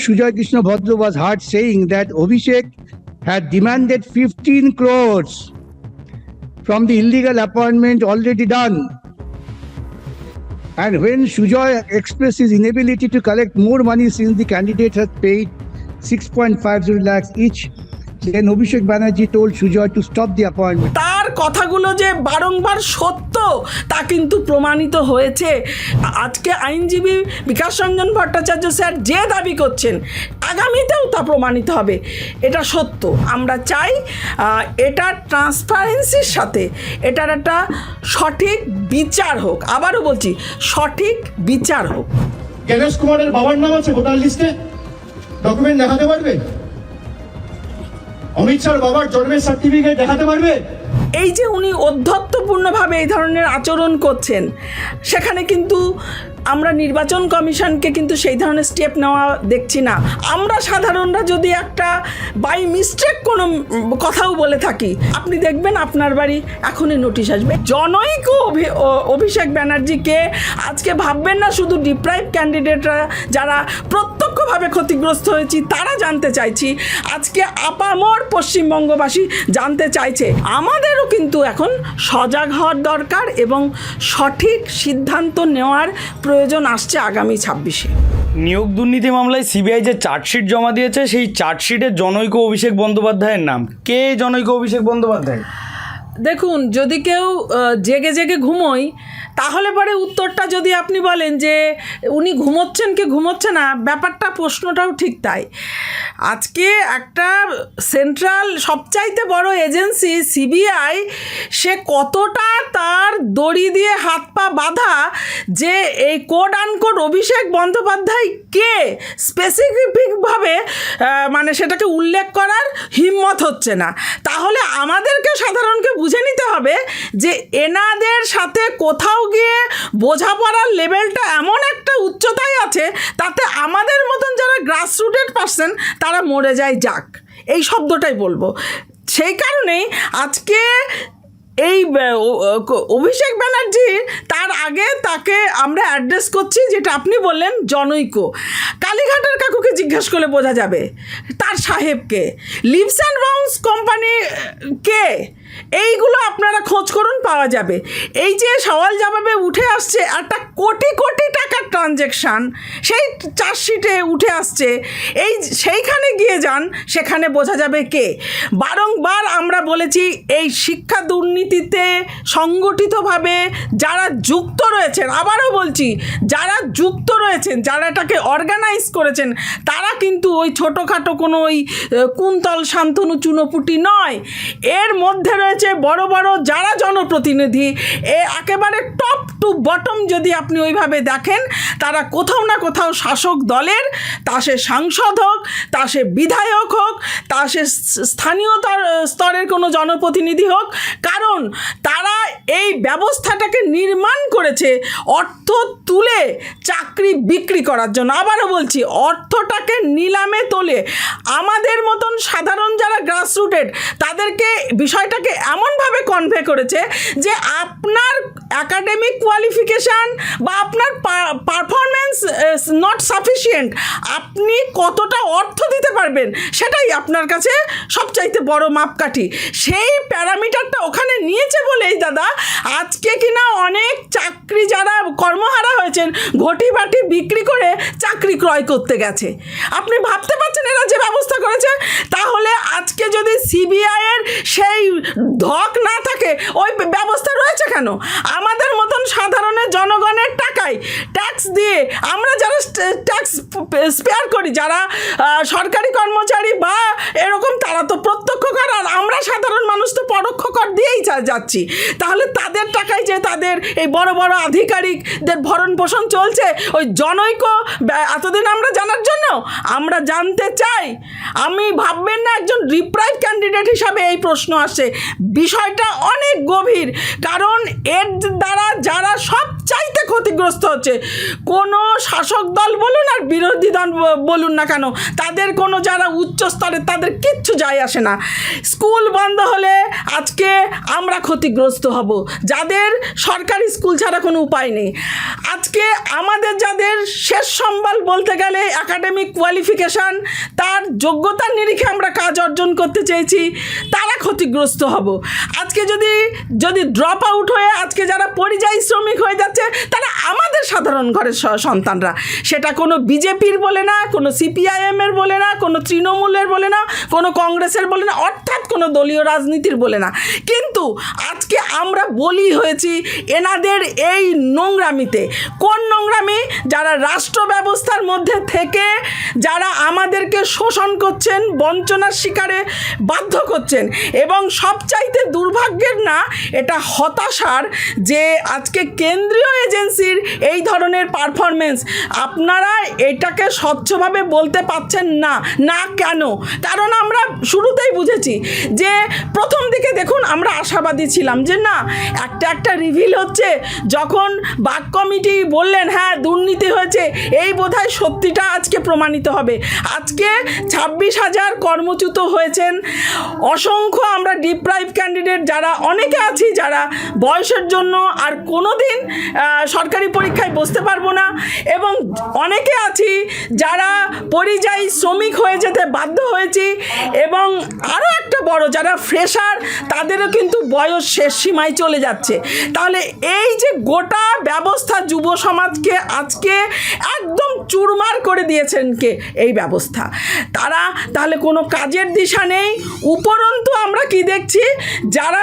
Sujoy Krishna Bhadra was heard saying that Abhishek had demanded 15 crores from the illegal appointment already done. And when Sujoy expressed his inability to collect more money since the candidate has paid 6.50 lakhs each, then Abhishek Banerjee told Sujoy to stop the appointment. কথাগুলো যে বারংবার সত্য, তা কিন্তু প্রমাণিত হয়েছে। আজকে আইনজীবী বিকাশ রঞ্জন ভট্টাচার্য স্যার যে দাবি করছেন, আগামীতেও তা প্রমাণিত হবে। এটা সত্য। আমরা চাই এটা ট্রান্সপারেন্সির সাথে, এটার একটা সঠিক বিচার হোক। আবারও বলছি, সঠিক বিচার হোক। গণেশ কুমারের বাবার নাম আছে ভোটার লিস্টে? ডকুমেন্ট দেখাতে পারবে? অমিত শাহর বাবার জন্মের সার্টিফিকেট দেখাতে পারবে? এই যে উনি অধ্যত্বপূর্ণভাবে এই ধরনের আচরণ করছেন, সেখানে কিন্তু আমরা নির্বাচন কমিশনকে কিন্তু সেই ধরনের স্টেপ নেওয়া দেখছি না। আমরা সাধারণরা যদি একটা বাই মিস্টেক কোনো কথাও বলে থাকি, আপনি দেখবেন আপনার বাড়ি এখনই নোটিশ আসবে। জনৈক অভি- অভিষেক ব্যানার্জিকে আজকে ভাববেন না শুধু ডিপ্রাইভ ক্যান্ডিডেটরা যারা প্রত্যক্ষভাবে ক্ষতিগ্রস্ত হয়েছি তারা জানতে চাইছি। আজকে আপামর পশ্চিমবঙ্গবাসী জানতে চাইছে। আমাদেরও কিন্তু এখন সজাগ হওয়ার দরকার এবং সঠিক সিদ্ধান্ত নেওয়ার প্রয়োজন আসছে আগামী ছাব্বিশে। নিয়োগ দুর্নীতি মামলায় সিবিআই যে চার্জশিট জমা দিয়েছে সেই চার্জশিটে জনৈক অভিষেক বন্দ্যোপাধ্যায়ের নাম। কে জনৈক অভিষেক বন্দ্যোপাধ্যায়? দেখুন যদি কেউ জেগে জেগে ঘুমোয় তাহলে পরে উত্তরটা যদি আপনি বলেন যে উনি ঘুমোচ্ছেন কি ঘুমোচ্ছে না, ব্যাপারটা, প্রশ্নটাও ঠিক তাই। আজকে একটা সেন্ট্রাল সবচাইতে বড় এজেন্সি, সিবিআই, সে কতটা তার দড়ি দিয়ে হাত পা বাঁধা যে এই কোড আনকোড অভিষেক বন্দ্যোপাধ্যায় কে? স্পেসিফিকভাবে মানে সেটাকে উল্লেখ করার হিম্মত হচ্ছে না। তাহলে আমাদেরকে সাধারণকে বুঝে নিতে হবে যে এনাদের সাথে কোথাও গিয়ে বোঝাপড়ার লেভেলটা এমন একটা উচ্চতায় আছে, তাতে আমাদের মতন যারা গ্রাসরুটেড পার্সন তারা মরে যায় যাক। এই শব্দটাই বলব। সেই কারণেই আজকে এই অভিষেক ব্যানার্জি তার আগে তাকে আমরা অ্যাড্রেস করছি, যেটা আপনি বললেন জনৈক। কালীঘাটের কাকুকে জিজ্ঞেস করলে বোঝা যাবে। তার সাহেবকে। লিভস অ্যান্ড বাউন্স কোম্পানি কে? এইগুলো আপনারা খোঁজ করুন, পাওয়া যাবে। এই যে সওয়াল জবাবে উঠে আসছে, একটা কোটি কোটি টাকার ট্রানজেকশান, সেই চার্জশিটে উঠে আসছে। এই সেইখানে গিয়ে যান, সেখানে বোঝা যাবে কে। বারংবার আমরা বলেছি, এই শিক্ষা দুর্নীতিতে সংগঠিতভাবে যারা যুক্ত রয়েছেন, আবারও বলছি, যারা যুক্ত রয়েছেন, যারা এটাকে অর্গানাইজ করেছেন, তারা কিন্তু ওই ছোটোখাটো কোনো ওই কুন্তল শান্তনু চুনোপুটি নয়। এর মধ্যে রয়েছে বড় বড় যারা জনপ্রতিনিধি, এ একেবারে টপ টু বটম যদি আপনি ওইভাবে দেখেন, তারা কোথাও না কোথাও শাসক দলের, তা সে সাংসদ হোক, তা সে বিধায়ক হোক, তা সে স্থানীয় স্তরের কোনো জনপ্রতিনিধি হোক, কারণ ব্যবস্থাটাকে নির্মাণ করেছে অর্থ তুলে চাকরি বিক্রি করার জন্য। আবারও বলছি, অর্থটাকে নিলামে তোলে। আমাদের মতন সাধারণ যারা গ্রাসরুটেড তাদেরকে বিষয়টাকে এমনভাবে কনভে করেছে যে আপনার অ্যাকাডেমিক কোয়ালিফিকেশান বা আপনার পারফরমেন্স নট সাফিসিয়েন্ট আপনি কতটা অর্থ দিতে পারবেন, সেটাই আপনার কাছে সবচাইতে বড় মাপকাঠি। সেই প্যারামিটারটা ওখানে নিয়েছে বলেই, দাদা। আজকে কিনা অনেক চাকরি যারা কর্মহারা হয়েছেন, ঘটি বাটি বিক্রি করে চাকরি ক্রয় করতে গেছে। আপনি ভাবতে পারছেন এরা যে ব্যবস্থা করেছে? তাহলে আজকে যদি সিবিআই এর সেই ধক না থাকে, ওই ব্যবস্থা রয়েছে কেন? আমাদের মতন সাধারণের জনগণের টাকায় ট্যাক্স দিয়ে আমরা যারা ট্যাক্স স্পেয়ার করি, যারা সরকারি কর্মচারী বা এরকম, তারা তো প্রত্যক্ষ কর আর আমরা সাধারণ মানুষ তো পরোক্ষ কর দিয়েই যা- যাচ্ছি। তাহলে তাদের টাকায় যে তাদের এই বড় বড় আধিকারিকদের ভরণ পোষণ চলছে, ওই জনৈক এতদিন আমরা জানার জন্য? আমরা জানতে চাই। আমি ভাববেন না একজন রিপ্রাইভ ক্যান্ডিডেট হিসাবে এই প্রশ্ন আসে বিষয়টা অনেক গভীর, কারণ এর দ্বারা যারা সব চাইতে ক্ষতিগ্রস্ত হচ্ছে। কোনো শাসক দল বলুন আর বিরোধী দল বলুন না কেন, তাদের কোনো যারা উচ্চ স্তরের তাদের কিচ্ছু যায় আসে না। স্কুল বন্ধ হলে আজকে আমরা ক্ষতিগ্রস্ত হব। যাদের সরকারি স্কুল ছাড়া কোনো উপায় নেই। আজকে আমাদের যাদের শেষ সম্বল বলতে গেলে একাডেমিক কোয়ালিফিকেশান তার যোগ্যতার নিরিখে আমরা কাজ অর্জন করতে চেয়েছি, তারা ক্ষতিগ্রস্ত হব। আজকে যদি যদি ড্রপ আউট হয়ে আজকে যারা পরিযায়ী শ্রমিক হয়ে যাচ্ছে তারা আমাদের সাধারণ ঘরের সন্তানরা। সেটা কোনো বিজেপির বলে না, কোনো সিপিআইএমের বলে না, কোনো তৃণমূলের বলে না, কোনো কংগ্রেসের বলে না, অর্থাৎ কোনো দলীয় রাজনীতির বলে না। কিন্তু আজকে আমরা বলি হয়েছি এনাদের এই নোংরামিতে। কোন নোংরামি? যারা রাষ্ট্র ব্যবস্থার মধ্যে থেকে যারা আমাদেরকে শোষণ করছেন, বঞ্চনার শিকারে বাধ্য করছেন এবং সবচাইতে দুর্ভাগ্যের না, এটা হতাশার যে আজকে কেন্দ্রীয় এজেন্সির এই ধরনের পারফরমেন্স আপনারা এটাকে স্বচ্ছভাবে বলতে পাচ্ছেন না। না কেন? কারণ আমরা শুরুতেই বুঝেছি যে প্রথম দিকে দেখুন আমরা আশাবাদী ছিলাম যে না, একটা একটা রিভিল হচ্ছে, যখন বাক কমিটি বললেন হ্যাঁ দুর্নীতি হয়েছে, এই বোধহয় সত্যিটা আজকে প্রমাণিত হবে। আজকে ছাব্বিশ হাজার কর্মচ্যুত হয়েছেন। অসংখ্য আমরা ডিপ্রাইভ ক্যান্ডিডেট যারা, অনেকে আছি যারা বয়সের জন্য আর কোনো দিন সরকারি পরীক্ষায় বসতে পারব না। এবং অনেকে আছি যারা পরিযায়ী শ্রমিক হয়ে যেতে বাধ্য হয়েছি। এবং আরও একটা বড়, যারা ফ্রেশার তাদেরও কিন্তু বয়স শেষ সীমায় চলে যাচ্ছে। তাহলে এই যে গোটা ব্যবস্থা যুব সমাজকে আজকে একদম চুরমার করে দিয়েছেন কে? এই ব্যবস্থা। তারা তাহলে কোনো কাজের দিশা নেই। উপরন্তু আমরা কি দেখছি? যারা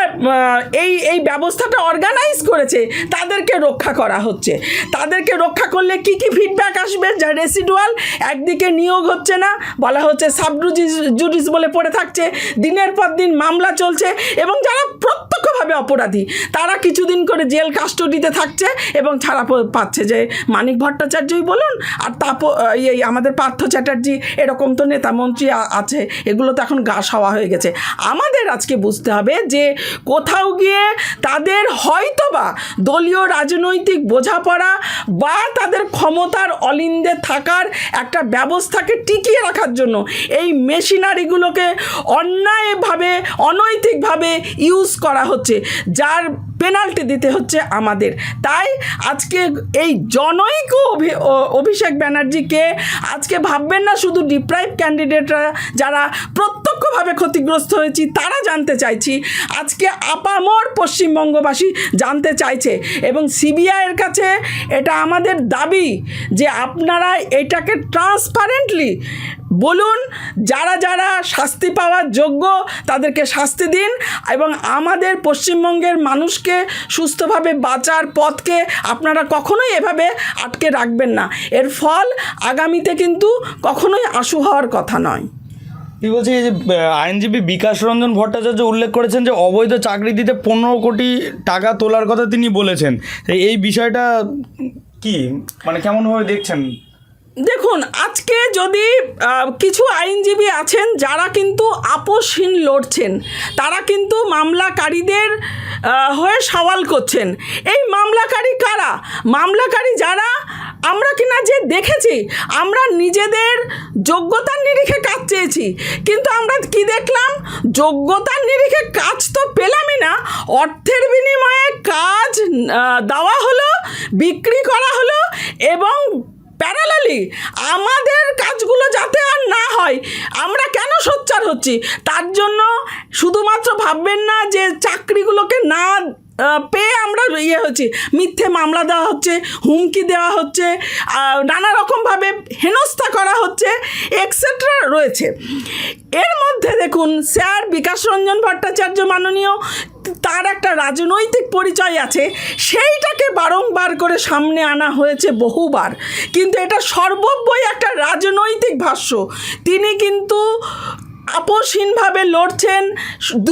এই এই ব্যবস্থাটা অর্গানাইজ করেছে, তাদেরকে রক্ষা করা হচ্ছে। তাদেরকে রক্ষা করলে কি কি ফিডব্যাক আসবে? যা রেসিডুয়াল একদিকে নিয়োগ হচ্ছে না, বলা হচ্ছে সাব জুডিস বলে পড়ে থাকছে। দিনের পর দিন মামলা চলছে এবং যারা প্রত্যক্ষভাবে অপরাধী। তারা কিছুদিন করে জেল কাস্টডিতে থাকছে এবং ছাড়া পাচ্ছে যে মানিক ভট্টাচার্যই বলুন আর তাপ এই আমাদের পার্থ চ্যাটার্জি এরকম তো নেতা মন্ত্রী আছে, এগুলো তো এখন গা সওয়া হয়ে গেছে। আমাদের আজকে বুঝতে হবে যে কোথাও গিয়ে তাদের হয়তোবা দলীয় রাজনৈতিক বোঝাপড়া বা তাদের ক্ষমতার অলিন্দে থাকার একটা ব্যবস্থাকে টিকিয়ে রাখার জন্য এই মেশিনারিগুলোকে অন্যায়ভাবে, অনৈতিকভাবে ইউজ করা হচ্ছে। যার পেনাল্টি দিতে হচ্ছে আমাদের। তাই আজকে এই জনৈক অভি- অভিষেক ব্যানার্জিকে আজকে ভাববেন না শুধু ডিপ্রাইভ ক্যান্ডিডেটরা যারা প্রত্যক্ষভাবে ক্ষতিগ্রস্ত হয়েছি, তারা জানতে চাইছি। আজকে আপামর পশ্চিমবঙ্গবাসী জানতে চাইছে এবং সিবিআইয়ের কাছে এটা আমাদের দাবি যে আপনারা এটাকে ট্রান্সপারেন্টলি বলুন, যারা যারা শাস্তি পাওয়ার যোগ্য তাদেরকে শাস্তি দিন এবং আমাদের পশ্চিমবঙ্গের মানুষকে সুস্থভাবে বাঁচার পথকে আপনারা কখনোই এভাবে আটকে রাখবেন না। এর ফল আগামীতে কিন্তু কখনোই আশু হওয়ার কথা নয়। কি বলছি এই যে আইনজীবী বিকাশ রঞ্জন ভট্টাচার্য উল্লেখ করেছেন যে অবৈধ চাকরি দিতে পনেরো কোটি টাকা তোলার কথা তিনি বলেছেন। এই বিষয়টা কি? মানে কেমনভাবে দেখছেন? দেখুন, আজকে যদি কিছু আইনজীবী আছেন যারা কিন্তু আপোষহীন লড়ছেন, তারা কিন্তু মামলাকারীদের হয়ে সওয়াল করছেন। এই মামলাকারী কারা? মামলাকারী যারা, আমরা কিনা যে দেখেছি, আমরা নিজেদের যোগ্যতার নিরিখে কাজ চেয়েছি, কিন্তু আমরা কি দেখলাম? যোগ্যতার নিরিখে কাজ তো পেলামই না, অর্থের বিনিময়ে কাজ দেওয়া হলো, বিক্রি করা হলো, এবং প্যারালালি আমাদের কাজগুলো যাতে আর না হয়, আমরা কেন সোচ্চার হচ্ছি? তার জন্য শুধুমাত্র ভাববেন না যে চাকরিগুলোকে না পেয়ে আমরা ইয়ে হচ্ছি। মিথ্যে মামলা দেওয়া হচ্ছে, হুমকি দেওয়া হচ্ছে নানা রকমভাবে হেনস্থা করা হচ্ছে এক্সেট্রা রয়েছে। এর মধ্যে দেখুন, স্যার বিকাশ রঞ্জন ভট্টাচার্য মাননীয়, তার একটা রাজনৈতিক পরিচয় আছে, সেইটাকে বারংবার করে সামনে আনা হয়েছে বহুবার। কিন্তু এটা সর্বব্যই একটা রাজনৈতিক ভাষ্য। তিনি কিন্তু আপোষহীনভাবে লড়ছেন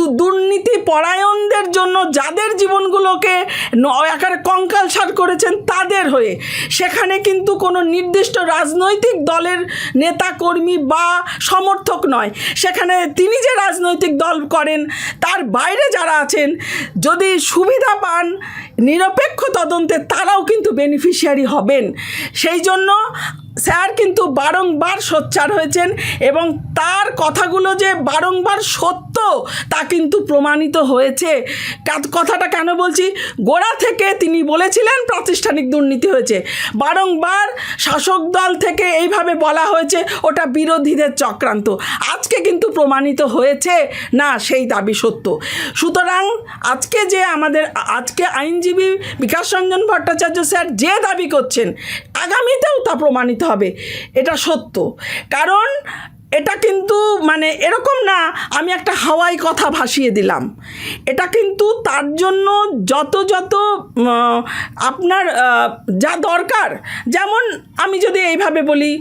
দুর্নীতি পরায়ণদের জন্য যাদের জীবনগুলোকে ন- একেবারে কঙ্কাল সার করেছেন তাদের হয়ে। সেখানে কিন্তু কোনো নির্দিষ্ট রাজনৈতিক দলের নেতা কর্মী বা সমর্থক নয়। সেখানে তিনি যে রাজনৈতিক দল করেন, তার বাইরে যারা আছেন, যদি সুবিধা পান নিরপেক্ষ তদন্তে তারাও কিন্তু বেনিফিশিয়ারি হবেন। সেই জন্য স্যার কিন্তু বারংবার সোচ্চার হয়েছেন এবং তার কথাগুলো যে বারংবার সত্য তা কিন্তু প্রমাণিত হয়েছে। কথাটা কেন বলছি? গোড়া থেকে তিনি বলেছিলেন প্রাতিষ্ঠানিক দুর্নীতি হয়েছে। বারংবার শাসক দল থেকে এইভাবে বলা হয়েছে, ওটা বিরোধীদের চক্রান্ত। আজকে কিন্তু প্রমাণিত হয়েছে, না, সেই দাবি সত্য। সুতরাং আজকে যে আমাদের, আজকে আইনজীবী বিকাশ রঞ্জন ভট্টাচার্য স্যার যে দাবি করছেন, আগামীতেও তা প্রমাণিত হবে। এটা সত্য। কারণ এটা কিন্তু মানে এরকম না, আমি একটা হাওয়াই কথা ভাসিয়ে দিলাম। এটা কিন্তু তার জন্য যত যত আপনার যা দরকার। যেমন আমি যদি এইভাবে বলি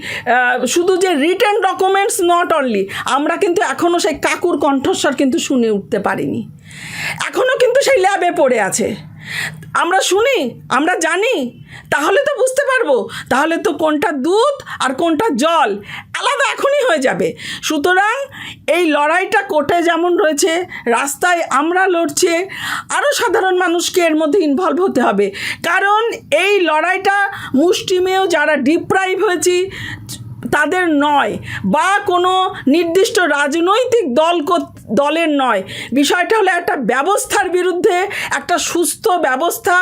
শুধু যে রিটার্ন ডকুমেন্টস নট অনলি আমরা কিন্তু এখনও সেই কাকুর কণ্ঠস্বর কিন্তু শুনে উঠতে পারিনি। এখনও কিন্তু সেই ল্যাবে পড়ে আছে। আমরা শুনি, আমরা জানি, তাহলে তো বুঝতে পারব। তাহলে তো কোনটা দুধ আর কোনটা জল, আলাদা এখনই হয়ে যাবে। সুতরাং এই লড়াইটা কোর্টে যেমন রয়েছে, রাস্তায় আমরা লড়ছে আরও সাধারণ মানুষকে এর মধ্যে ইনভলভ হতে হবে। কারণ এই লড়াইটা মুষ্টিমেয় যারা ডিপ্রাইভ হয়েছি তাদের নয় বা কোনো নির্দিষ্ট রাজনৈতিক দল দলের নয়। বিষয়টা হলো একটা ব্যবস্থার বিরুদ্ধে একটা সুস্থ ব্যবস্থা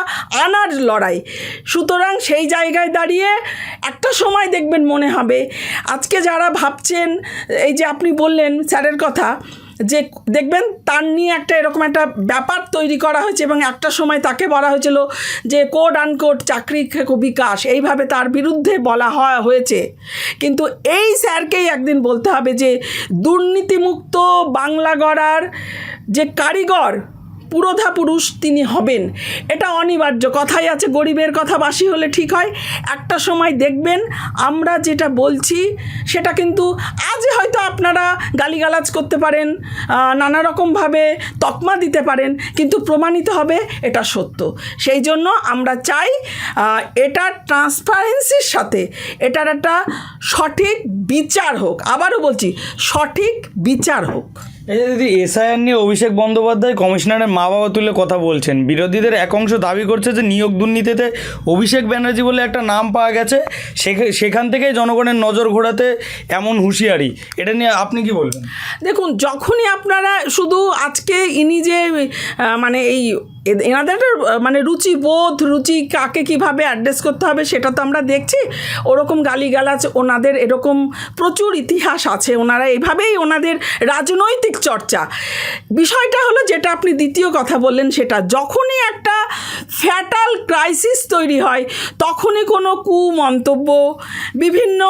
আনার লড়াই। সুতরাং সেই জায়গায় দাঁড়িয়ে একটা সময় দেখবেন মনে হবে। আজকে যারা ভাবছেন, এই যে আপনি বললেন স্যারের কথা যে দেখবেন তার নিয়ে একটা এরকম একটা ব্যাপার তৈরি করা হয়েছে এবং একটা সময় তাকে বলা হয়েছিল যে কোড আনকোড চাকরি বিকাশ এইভাবে তার বিরুদ্ধে বলা হয়, হয়েছে। কিন্তু এই স্যারকেই একদিন বলতে হবে যে দুর্নীতিমুক্ত বাংলা গড়ার যে কারিগর পুরোধা পুরুষ তিনি হবেন। এটা অনিবার্য। কথাই আছে, গরিবের কথা বাসি হলে ঠিক হয়। একটা সময় দেখবেন, আমরা যেটা বলছি, সেটা কিন্তু আজ হয়তো আপনারা গালিগালাজ করতে পারেন নানা রকমভাবে তকমা দিতে পারেন, কিন্তু প্রমাণিত হবে এটা সত্য। সেই জন্য আমরা চাই এটা ট্রান্সপারেন্সির সাথে, এটার একটা সঠিক বিচার হোক। আবারও বলছি, সঠিক বিচার হোক। এই যে দিদি এসআইআর নিয়ে অভিষেক বন্দ্যোপাধ্যায় কমিশনারের মা বাবা তুলে কথা বলছেন। বিরোধীদের এক অংশ দাবি করছে যে নিয়োগ দুর্নীতিতে অভিষেক ব্যানার্জি বলে একটা নাম পাওয়া গেছে। সেখা- সেখান থেকে জনগণের নজর ঘোরাতে এমন হুঁশিয়ারি। এটা নিয়ে আপনি কি বলবেন? দেখুন, যখনই আপনারা শুধু আজকে ইনি যে মানে এই এনাদের মানে রুচিবোধ, রুচি কাকে কীভাবে অ্যাড্রেস করতে হবে সেটা তো আমরা দেখছি। ওরকম গালিগালাজ, ওনাদের এরকম প্রচুর ইতিহাস আছে। ওনারা এভাবেই ওনাদের রাজনৈতিক চর্চা। বিষয়টা হলো যেটা আপনি দ্বিতীয় কথা বললেন সেটা, যখনই একটা ফ্যাটাল ক্রাইসিস তৈরি হয়, তখনই কোনো কুমন্তব্য, বিভিন্ন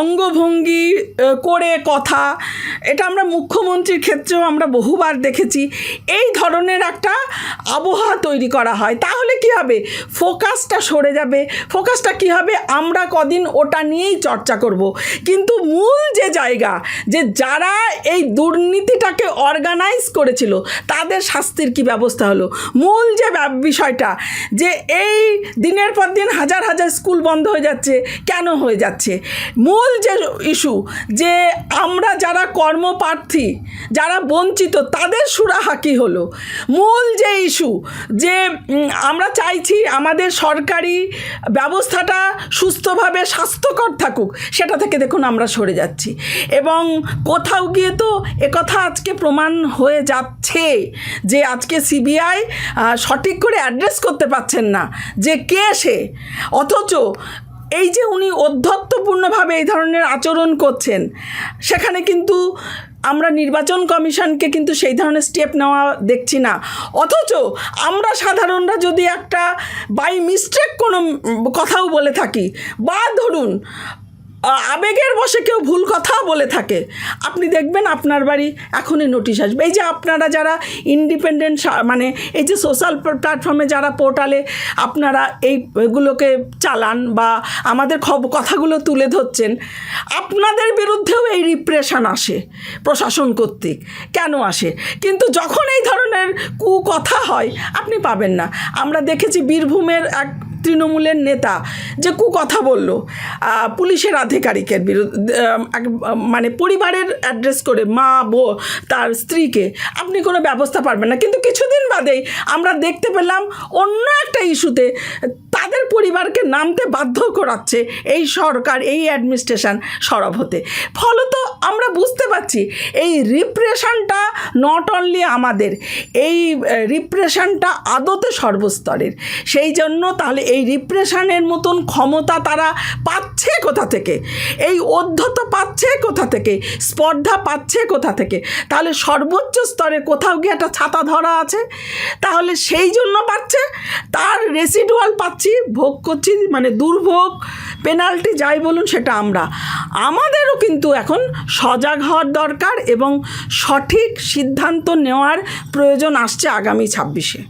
অঙ্গভঙ্গি করে কথা, এটা আমরা মুখ্যমন্ত্রীর ক্ষেত্রেও আমরা বহুবার দেখেছি। এই ধরনের একটা আবহাওয়া তৈরি করা হয়, তাহলে কি হবে? ফোকাসটা সরে যাবে। ফোকাসটা কি হবে? আমরা কদিন ওটা নিয়েই চর্চা করব। কিন্তু মূল যে জায়গা, যে যারা এই দুর্নীতিটাকে অর্গানাইজ করেছিল, তাদের শাস্তির কি ব্যবস্থা হলো? মূল যে বিষয়টা, যে এই দিনের পর দিন হাজার হাজার স্কুল বন্ধ হয়ে যাচ্ছে, কেন হয়ে যাচ্ছে? মূল যে ইস্যু যে আমরা যারা কর্মপ্রার্থী, যারা বঞ্চিত, তাদের সুরাহা কী হলো? মূল যে ইস্যু যে আমরা চাইছি আমাদের সরকারি ব্যবস্থাটা সুস্থভাবে স্বাস্থ্যকর থাকুক, সেটা থেকে দেখুন আমরা সরে যাচ্ছি। এবং কোথাও গিয়ে তো একথা আজকে প্রমাণ হয়ে যাচ্ছে যে আজকে সিবিআই সঠিক করে অ্যাড্রেস করতে পারছেন না যে কে সে। অথচ এই যে উনি অধ্যত্বপূর্ণভাবে এই ধরনের আচরণ করছেন, সেখানে কিন্তু আমরা নির্বাচন কমিশনকে কিন্তু সেই ধরনের স্টেপ নেওয়া দেখছি না। অথচ আমরা সাধারণরা যদি একটা বাই মিস্টেক কোনো কথাও বলে থাকি, বা ধরুন আবেগের বসে কেউ ভুল কথা বলে থাকে। আপনি দেখবেন আপনার বাড়ি এখনই নোটিশ আসবে। এই যে আপনারা যারা ইন্ডিপেন্ডেন্ট মানে এই যে সোশ্যাল প্ল্যাটফর্মে যারা পোর্টালে আপনারা এই এগুলোকে চালান বা আমাদের কথাগুলো তুলে ধরছেন, আপনাদের বিরুদ্ধেও এই রিপ্রেশন আসে প্রশাসন কর্তৃক। কেন আসে? কিন্তু যখন এই ধরনের কু কথা হয়, আপনি পাবেন না। আমরা দেখেছি বীরভূমের এক তৃণমূলের নেতা যে কু কথা বলল পুলিশের আধিকারিকের বিরুদ্ধে মানে পরিবারের অ্যাড্রেস করে মা বো তার স্ত্রীকে, আপনি কোনো ব্যবস্থা পারবেন না। কিন্তু কিছুদিন বাদেই আমরা দেখতে পেলাম অন্য একটা ইস্যুতে তাদের পরিবারকে নামতে বাধ্য করাচ্ছে এই সরকার, এই অ্যাডমিনিস্ট্রেশন সরব হতে। ফলত আমরা বুঝতে পারছি এই রিপ্রেশনটা নট অনলি আমাদের, এই রিপ্রেশনটা আদতে সর্বস্তরের। সেই জন্য তাহলে এই রিপ্রেশনের মতন ক্ষমতা তারা পাচ্ছে কোথা থেকে? এই অধ্যত পাচ্ছে কোথা থেকে? স্পর্ধা পাচ্ছে কোথা থেকে? তাহলে সর্বোচ্চ স্তরে কোথাও গিয়ে একটা ছাতা ধরা আছে? তাহলে সেই জন্য পাচ্ছে? তার রেসিডুয়াল পাচ্ছি, ভোগ করছি মানে দুর্ভোগ পেনাল্টি যাই বলুন সেটা আমরা। আমাদেরও কিন্তু এখন সজাগ হওয়ার দরকার এবং সঠিক সিদ্ধান্ত নেওয়ার প্রয়োজন আসছে আগামী ছাব্বিশে।